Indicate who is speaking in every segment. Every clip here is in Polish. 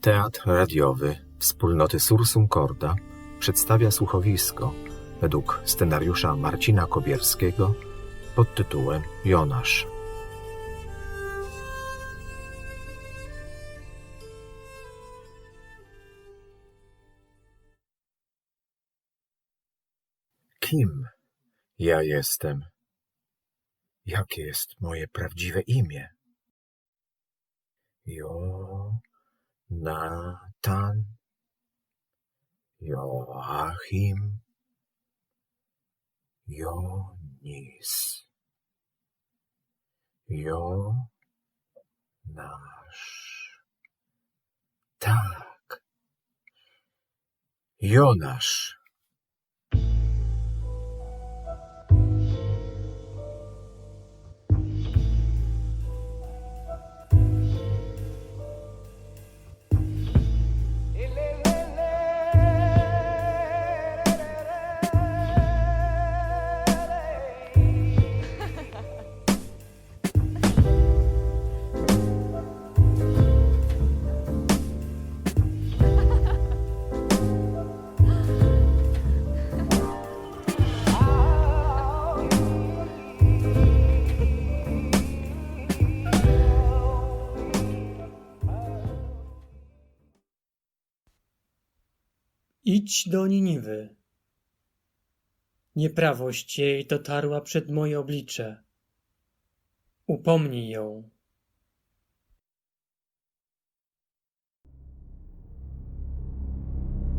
Speaker 1: Teatr radiowy wspólnoty Sursum Corda przedstawia słuchowisko według scenariusza Marcina Kobierskiego pod tytułem Jonasz. Kim ja jestem? Jakie jest moje prawdziwe imię? Jonatan, Joachim, Jonis, Jonasz. Tak, Jonasz.
Speaker 2: Idź do Niniwy. Nieprawość jej dotarła przed moje oblicze. Upomnij ją.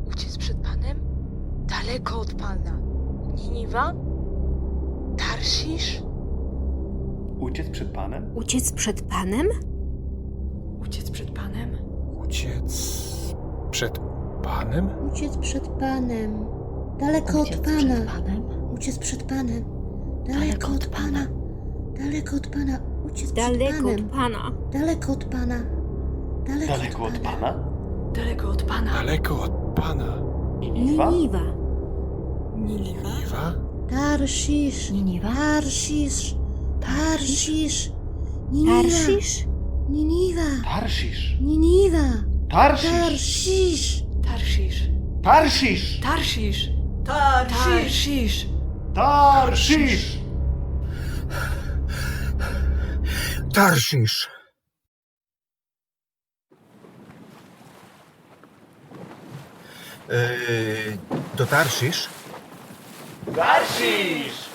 Speaker 3: Uciec przed Panem? Daleko od Pana. Niniwa? Tarsisz?
Speaker 4: Uciec przed Panem?
Speaker 5: Uciec przed Panem?
Speaker 3: Uciec przed Panem?
Speaker 6: Uciec przed Panem?
Speaker 7: Uciec przed Panem. Daleko od Pana.
Speaker 3: Panem?
Speaker 7: Uciec przed Panem. Daleko od Pana. Daleko od Pana. Uciec przed
Speaker 5: Daleko od
Speaker 7: Panem.
Speaker 5: Pana.
Speaker 7: Daleko od Pana. Daleko,
Speaker 4: Daleko od Pana?
Speaker 3: Daleko od Pana.
Speaker 6: Daleko od Pana.
Speaker 4: Niniwa?
Speaker 5: Niniwa.
Speaker 6: Niwa?
Speaker 7: Tarsisz.
Speaker 3: Niniwa?
Speaker 7: Tarsisz. Tarsisz. Niniwa.
Speaker 5: Tarsisz?
Speaker 7: Niniwa.
Speaker 4: Tarsisz!
Speaker 7: Niniwa.
Speaker 4: Tarsisz!
Speaker 7: Tarsisz.
Speaker 4: Tarsisz!
Speaker 3: Tarsisz! Tarsisz!
Speaker 4: Tarsisz!
Speaker 1: Tarszisz! Yy, do Tarszisz?
Speaker 4: Tarsisz!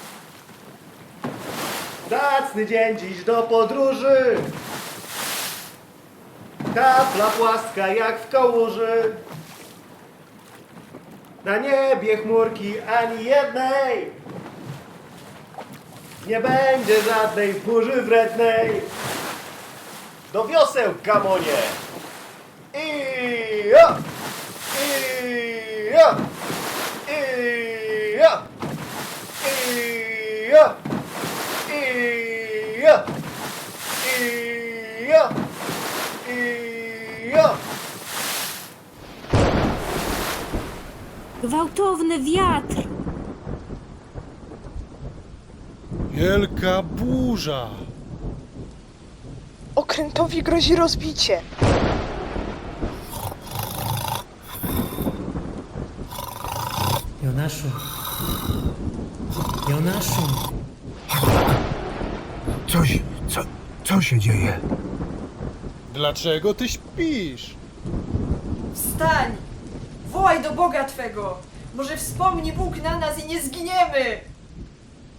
Speaker 4: Zacny dzień dziś do podróży! Tafla płaska jak w kołuży. Na niebie chmurki ani jednej. Nie będzie żadnej burzy wrednej. Do wioseł, gamonie! I ja! I ja! I ja! I ja! I ja! I ja! I ja!
Speaker 5: Gwałtowny wiatr.
Speaker 6: Wielka burza.
Speaker 3: Okrętowi grozi rozbicie.
Speaker 2: Jonaszu. Jonaszu.
Speaker 1: Coś, co, co się dzieje?
Speaker 6: Dlaczego ty śpisz?
Speaker 8: Wstań! Wołaj do Boga Twego! Może wspomni Bóg na nas i nie zginiemy!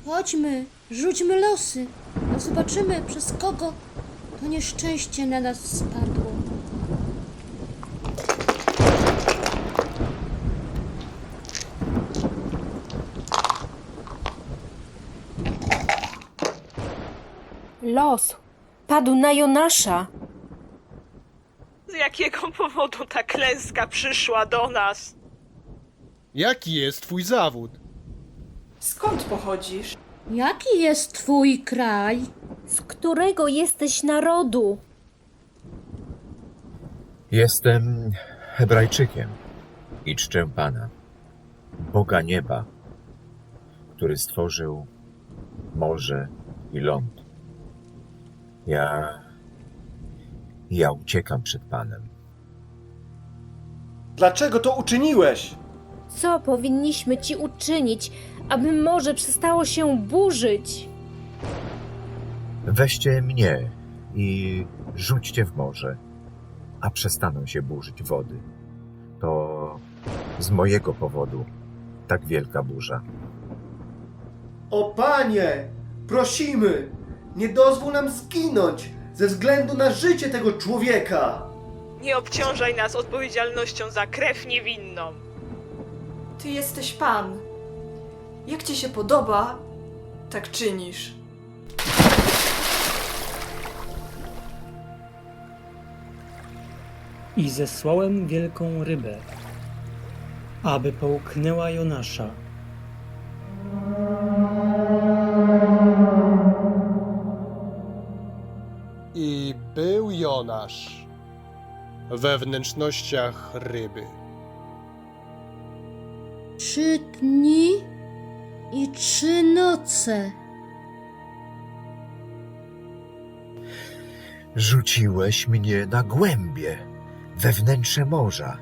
Speaker 7: Chodźmy. Rzućmy losy. A zobaczymy, przez kogo to nieszczęście na nas spadło.
Speaker 5: Los. Padł na Jonasza.
Speaker 9: Z jakiego powodu ta klęska przyszła do nas?
Speaker 6: Jaki jest twój zawód?
Speaker 8: Skąd pochodzisz?
Speaker 7: Jaki jest twój kraj?
Speaker 5: Z którego jesteś narodu?
Speaker 1: Jestem Hebrajczykiem i czczę Pana, Boga nieba, który stworzył morze i ląd. Ja. Ja uciekam przed Panem.
Speaker 4: Dlaczego to uczyniłeś?
Speaker 5: Co powinniśmy ci uczynić, aby morze przestało się burzyć?
Speaker 1: Weźcie mnie i rzućcie w morze, a przestaną się burzyć wody. To z mojego powodu tak wielka burza.
Speaker 4: O panie, prosimy, nie dozwól nam zginąć ze względu na życie tego człowieka.
Speaker 9: Nie obciążaj nas odpowiedzialnością za krew niewinną.
Speaker 8: Ty jesteś pan. Jak ci się podoba, tak czynisz.
Speaker 2: I zesłałem wielką rybę, aby połknęła Jonasza.
Speaker 6: I był Jonasz we wnętrznościach ryby.
Speaker 7: Trzy dni i trzy noce.
Speaker 1: Rzuciłeś mnie na głębie, we wnętrze morza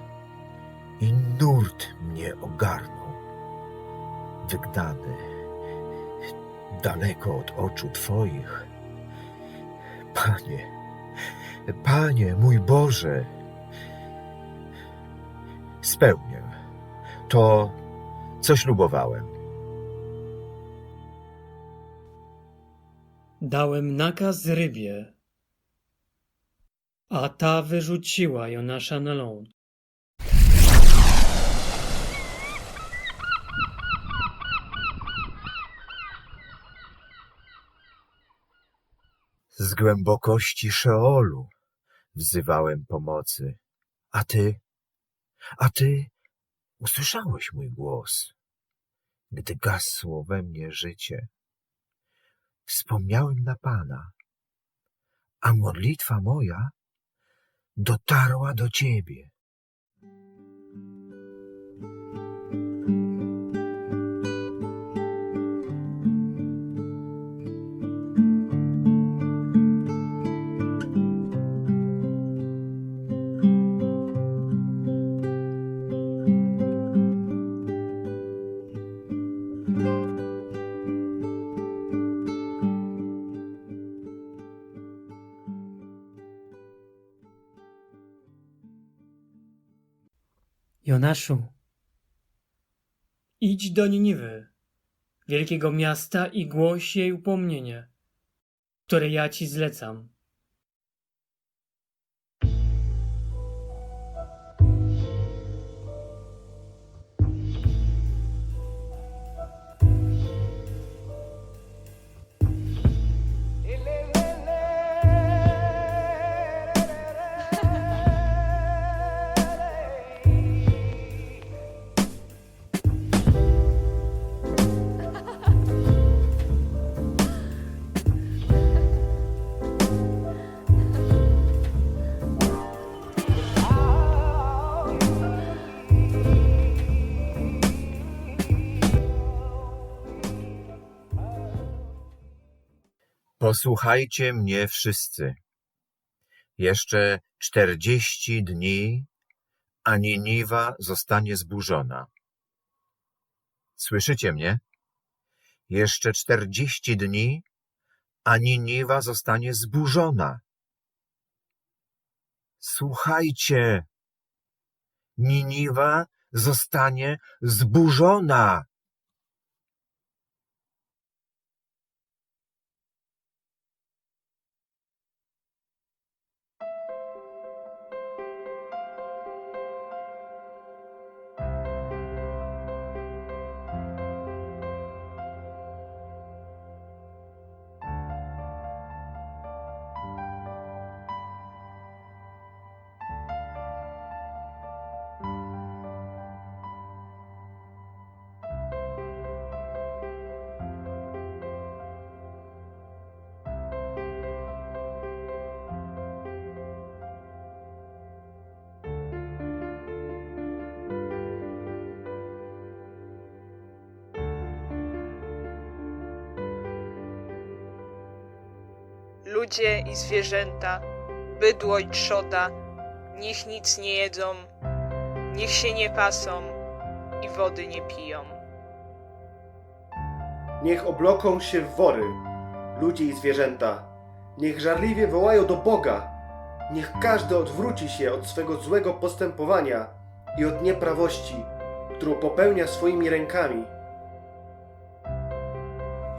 Speaker 1: i nurt mnie ogarnął. Wygnany, daleko od oczu Twoich. Panie, Panie, mój Boże, spełnię to, co ślubowałem.
Speaker 2: Dałem nakaz rybie, a ta wyrzuciła Jonasza na ląd.
Speaker 1: Z głębokości Szeolu wzywałem pomocy, a ty, a ty usłyszałeś mój głos. Gdy gasło we mnie życie, wspomniałem na Pana, a modlitwa moja dotarła do Ciebie.
Speaker 2: Jonaszu, idź do Niniwy, wielkiego miasta i głoś jej upomnienie, które ja ci zlecam.
Speaker 1: Posłuchajcie mnie wszyscy. Jeszcze czterdzieści dni, a Niniwa zostanie zburzona. Słyszycie mnie? Jeszcze czterdzieści dni, a Niniwa zostanie zburzona. Słuchajcie! Niniwa zostanie zburzona.
Speaker 9: Ludzie i zwierzęta, bydło i trzoda, niech nic nie jedzą, Niech się nie pasą i wody nie piją.
Speaker 4: Niech obloką się w wory, ludzie i zwierzęta. Niech żarliwie wołają do Boga. Niech każdy odwróci się od swego złego postępowania i od nieprawości, którą popełnia swoimi rękami.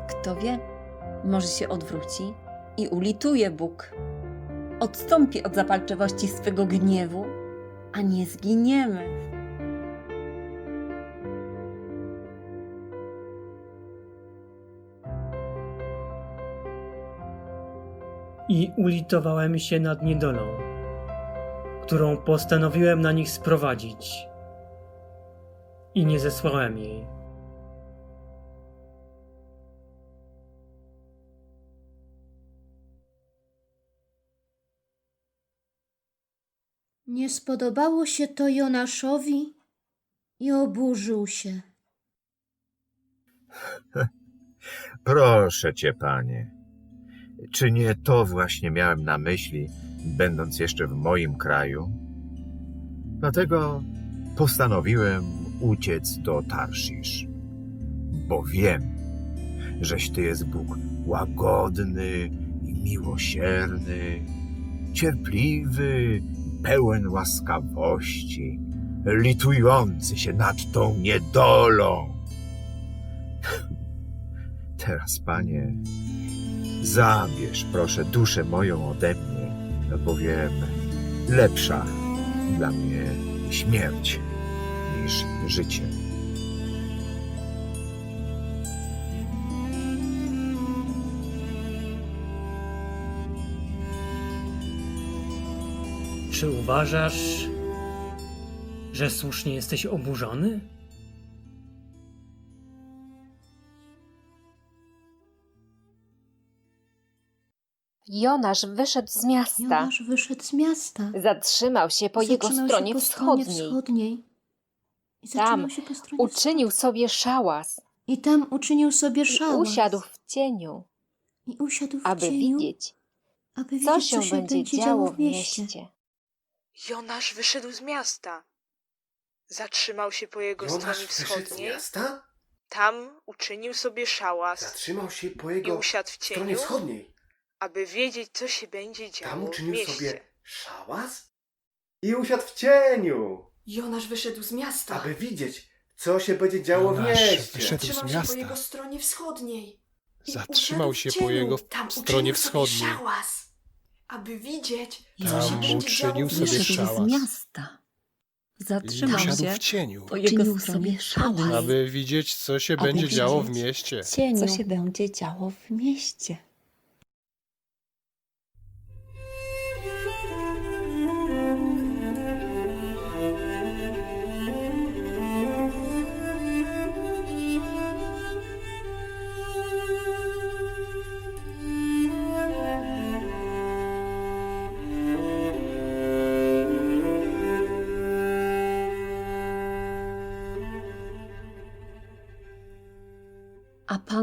Speaker 10: Kto wie, może się odwróci i ulituje Bóg. Odstąpi od zapalczywości swego gniewu, a nie zginiemy.
Speaker 2: I ulitowałem się nad niedolą, którą postanowiłem na nich sprowadzić. I nie zesłałem jej.
Speaker 7: Nie spodobało się to Jonaszowi i oburzył się.
Speaker 1: Proszę cię, panie. Czy nie to właśnie miałem na myśli, będąc jeszcze w moim kraju? Dlatego postanowiłem uciec do Tarszisz, bo wiem, żeś ty jest Bóg łagodny i miłosierny, cierpliwy, pełen łaskawości, litujący się nad tą niedolą. Teraz, panie, zabierz proszę duszę moją ode mnie, bowiem lepsza dla mnie śmierć niż życie.
Speaker 2: Czy uważasz, że słusznie jesteś oburzony?
Speaker 5: Jonasz wyszedł z miasta.
Speaker 7: Jonasz wyszedł z miasta.
Speaker 5: Zatrzymał się po jego
Speaker 7: Zatrzymał
Speaker 5: stronie
Speaker 7: się po stronie
Speaker 5: wschodniej.
Speaker 7: wschodniej. I
Speaker 5: Tam
Speaker 7: się po stronie
Speaker 5: Uczynił
Speaker 7: wschodniej.
Speaker 5: sobie szałas
Speaker 7: I tam uczynił sobie
Speaker 5: i
Speaker 7: szałas.
Speaker 5: usiadł w cieniu,
Speaker 7: I usiadł w
Speaker 5: aby
Speaker 7: cieniu,
Speaker 5: widzieć,
Speaker 7: aby
Speaker 5: co
Speaker 7: widzieć,
Speaker 5: się będzie działo w mieście.
Speaker 9: Jonasz wyszedł z miasta. Zatrzymał się po jego
Speaker 4: Jonasz
Speaker 9: stronie
Speaker 4: wyszedł z
Speaker 9: wschodniej.
Speaker 4: miasta?
Speaker 9: Tam uczynił sobie szałas
Speaker 4: Zatrzymał się po
Speaker 9: i
Speaker 4: jego
Speaker 9: usiadł w
Speaker 4: stronie
Speaker 9: cieniu,
Speaker 4: wschodniej.
Speaker 9: aby wiedzieć, co się będzie
Speaker 4: Tam
Speaker 9: działo w
Speaker 4: uczynił
Speaker 9: mieście.
Speaker 4: sobie szałas i usiadł w cieniu,
Speaker 8: Jonasz wyszedł z miasta.
Speaker 4: aby widzieć, co się będzie działo w
Speaker 6: Jonasz
Speaker 4: mieście.
Speaker 6: wyszedł-
Speaker 8: Zatrzymał
Speaker 6: z
Speaker 8: się po
Speaker 6: miasta.
Speaker 8: jego stronie wschodniej. I
Speaker 6: Zatrzymał
Speaker 8: usiadł w
Speaker 6: się po
Speaker 8: cieniu.
Speaker 6: jego
Speaker 8: Tam
Speaker 6: stronie
Speaker 8: uczynił sobie
Speaker 6: wschodniej.
Speaker 8: szałas, aby widzieć, co
Speaker 10: Tam
Speaker 8: się będzie działo w
Speaker 6: sobie
Speaker 8: mieście.
Speaker 10: Wyszedł
Speaker 6: szałas.
Speaker 10: z miasta.
Speaker 6: I
Speaker 10: Zatrzymał się
Speaker 6: w cieniu,
Speaker 10: po jego
Speaker 5: Uczynił
Speaker 10: stronie
Speaker 5: sobie szałas.
Speaker 6: aby widzieć, co się
Speaker 10: Aby
Speaker 6: będzie działo w
Speaker 10: widzieć.
Speaker 6: mieście.
Speaker 5: cieniu.
Speaker 10: Co się będzie działo w mieście.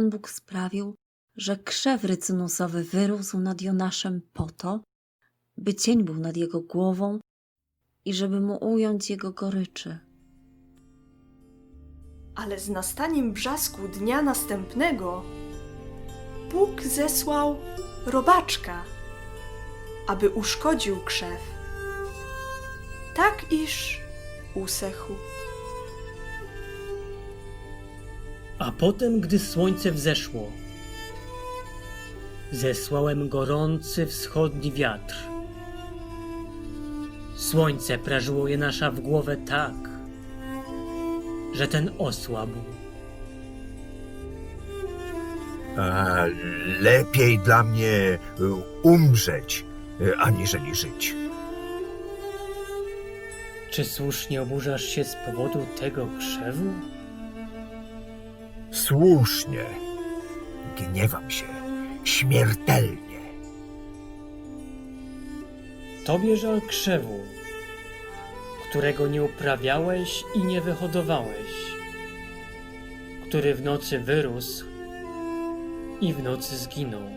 Speaker 10: Pan Bóg sprawił, że krzew rycynusowy wyrósł nad Jonaszem po to, by cień był nad jego głową i żeby mu ująć jego goryczy.
Speaker 8: Ale z nastaniem brzasku dnia następnego Bóg zesłał robaczka, aby uszkodził krzew, tak iż usechł.
Speaker 2: A potem, gdy słońce wzeszło, zesłałem gorący wschodni wiatr. Słońce prażyło je nasza w głowę tak, że ten osłabł.
Speaker 1: A lepiej dla mnie y, umrzeć, y, aniżeli żyć.
Speaker 2: Czy słusznie oburzasz się z powodu tego krzewu?
Speaker 1: Słusznie. Gniewam się śmiertelnie.
Speaker 2: Tobie żal krzewu, którego nie uprawiałeś i nie wyhodowałeś, który w nocy wyrósł i w nocy zginął.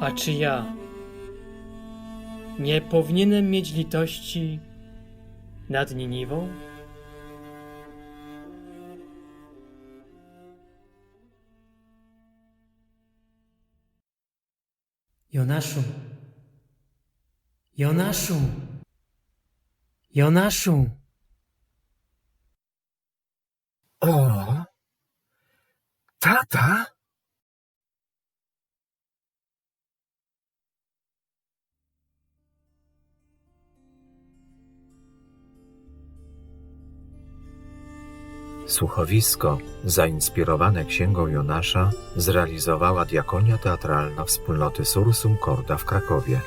Speaker 2: A czy ja nie powinienem mieć litości nad Niniwą? Jonaszu! Jonaszu! Jonaszu!
Speaker 1: O! Tata? Słuchowisko, zainspirowane księgą Jonasza, zrealizowała diakonia teatralna wspólnoty Sursum Corda w Krakowie.